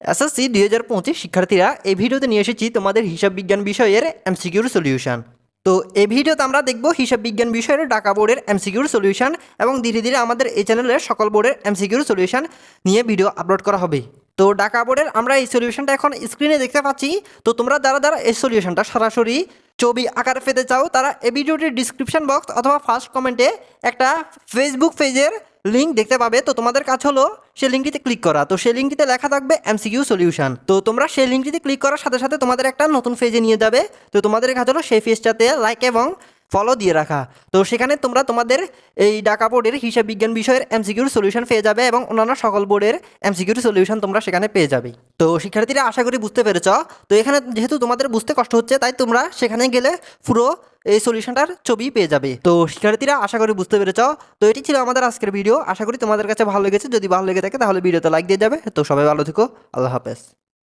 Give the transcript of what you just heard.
SSC দুই হাজার পঁচিশ শিক্ষার্থীরা, এই ভিডিওতে নিয়ে এসেছি তোমাদের হিসাব বিজ্ঞান বিষয়ের এমসিকিউর সলিউশন। তো এই ভিডিওতে আমরা দেখব হিসাব বিজ্ঞান বিষয়ের ডাকা বোর্ডের এমসিকিউর সলিউশন এবং ধীরে ধীরে আমাদের এই চ্যানেলের সকল বোর্ডের এমসিকিউর সলিউশন নিয়ে ভিডিও আপলোড করা হবে। তো ডাকা বোর্ডের আমরা এই সলিউশনটা এখন স্ক্রিনে দেখতে পাচ্ছি। তো তোমরা যারা যারা এই সলিউশনটা সরাসরি ছবি আকারে পেতে চাও, তারা এই ভিডিওটির ডিসক্রিপশন বক্স অথবা ফার্স্ট কমেন্টে একটা ফেসবুক পেজের লিঙ্ক দেখতে পাবে। তো তোমাদের কাজ হলো সেই লিঙ্কটিতে ক্লিক করা। তো সেই লিঙ্কটিতে লেখা থাকবে এমসিকিউ সলিউশন তো তোমরা সেই লিঙ্কটিতে ক্লিক করার সাথে সাথে তোমাদের একটা নতুন পেজে নিয়ে যাবে। তো তোমাদের কাজ হলো সেই পেজটাতে লাইক এবং ফলো দিয়ে রাখা। তো সেখানে তোমরা তোমাদের এই ডাকা বোর্ডের হিসাব বিজ্ঞান বিষয়ের এমসিকিউর সলিউশন পেয়ে যাবে এবং অন্যান্য সকল বোর্ডের এমসিকিউর সলিউশন তোমরা সেখানে পেয়ে যাবে। তো শিক্ষার্থীরা আশা করি বুঝতে পেরেছ। তো এখানে যেহেতু তোমাদের বুঝতে কষ্ট হচ্ছে, তাই তোমরা সেখানে গেলে পুরো এই সলিউশনটার ছবি পেয়ে যাবে। তো শিক্ষার্থীরা, আশা করি বুঝতে পেরেছ। তো এটি ছিল আমাদের আজকের ভিডিও আশা করি তোমাদের কাছে ভালো লেগেছে। যদি ভালো লেগে থাকে, তাহলে ভিডিওতে লাইক দিয়ে যাবে। তো সবাই ভালো থেকো। আল্লাহ হাফেজ।